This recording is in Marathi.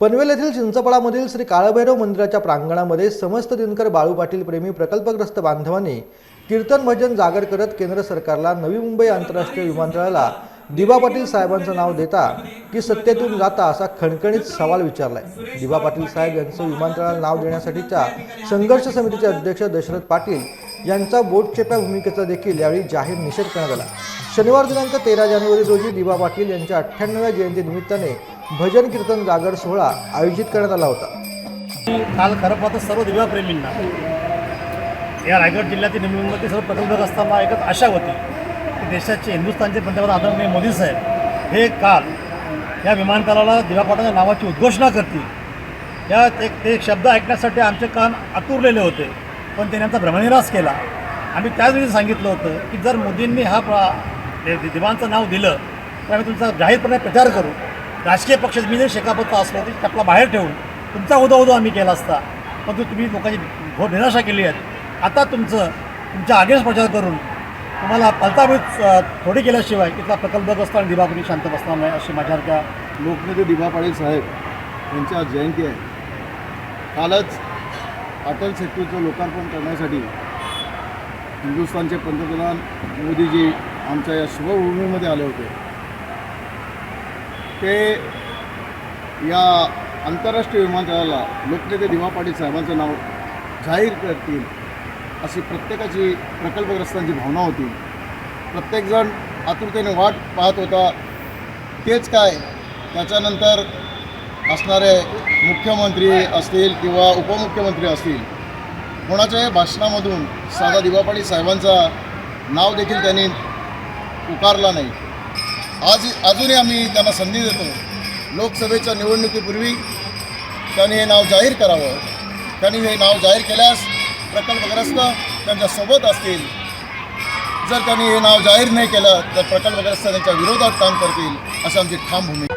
पनवेल येथील चिंचपडामधील श्री काळभैरव मंदिराच्या प्रांगणामध्ये समस्त दिनकर बाळू पाटील प्रेमी प्रकल्पग्रस्त बांधवांनी कीर्तन भजन जागर करत केंद्र सरकारला नवी मुंबई आंतरराष्ट्रीय विमानतळाला दिबा पाटील साहेबांचं नाव देता की सत्तेतून जाता असा खणखणीत सवाल विचारलाय. दिबा पाटील साहेब यांचं विमानतळाला नाव देण्यासाठीच्या संघर्ष समितीचे अध्यक्ष दशरथ पाटील यांचा बोटचेप्या भूमिकेचा देखील यावेळी जाहीर निषेध करण्यात आला. शनिवार दिनांक तेरा जानेवारी रोजी दिबा पाटील यांच्या अठ्ठ्याण्णव्या जयंतीनिमित्ताने भजन कीर्तन जागर सोहळा आयोजित करण्यात आला होता. काल खरं पाहतं सर्व दिव्याप्रेमींना या रायगड जिल्ह्यातील निवडणुकीमध्ये सर्व प्रकल्प असताना ऐकत आशा होती की देशाचे हिंदुस्थानचे पंतप्रधान आदरणीय मोदी साहेब हे काल या विमानतळाला दिवापाटाच्या नावाची उद्घोषणा करतील. या एक ते शब्द ऐकण्यासाठी आमचे कान आतुरलेले होते पण त्याने आमचा भ्रमनिरास केला. आम्ही त्याचवेळी सांगितलं होतं की जर मोदींनी हा प्रा दिवांचं नाव दिलं तर आम्ही तुमचा जाहीरपणे प्रचार करू. राजकीय पक्ष मी जर शेकापत्ता असलो तरी आपला बाहेर ठेवून तुमचा उदो उदो आम्ही केला असता पण तुम्ही लोकांची घोर निराशा केली आहे आता तुमचं तुमच्या आगेच प्रचार करून तुम्हाला पलताबीत थोडी केल्याशिवाय इथला प्रकल्पग्रस्त आणि दिवापुरी शांत बसणार नाही अशी माझ्यासारख्या लोकनेते दिबा पाटील साहेब यांची आज जयंती आहे. कालच अटल सेतूचं लोकार्पण करण्यासाठी हिंदुस्थानचे पंतप्रधान मोदीजी आमच्या या शुभभूमीमध्ये आले होते. ते या आंतरराष्ट्रीय विमानतळाला लोकनेते दिवा पाटील साहेबांचं नाव जाहीर करतील अशी प्रत्येकाची प्रकल्पग्रस्तांची भावना होती. प्रत्येकजण आतुरतेने वाट पाहत होता. तेच काय? त्याच्यानंतर असणारे मुख्यमंत्री असतील किंवा उपमुख्यमंत्री असतील कोणाच्याही भाषणामधून साधा दिवापाडी साहेबांचा नाव देखील त्यांनी पुकारला नाही. आज अजूनही आम्ही त्यांना संधी देतो. लोकसभेच्या निवडणुकीपूर्वी त्यांनी हे नाव जाहीर करावं. त्यांनी हे नाव जाहीर केल्यास प्रकल्पग्रस्त त्यांच्यासोबत असतील. जर त्यांनी हे नाव जाहीर नाही केलं तर प्रकल्पग्रस्त त्यांच्या विरोधात काम करतील अशी आमची ठाम भूमिका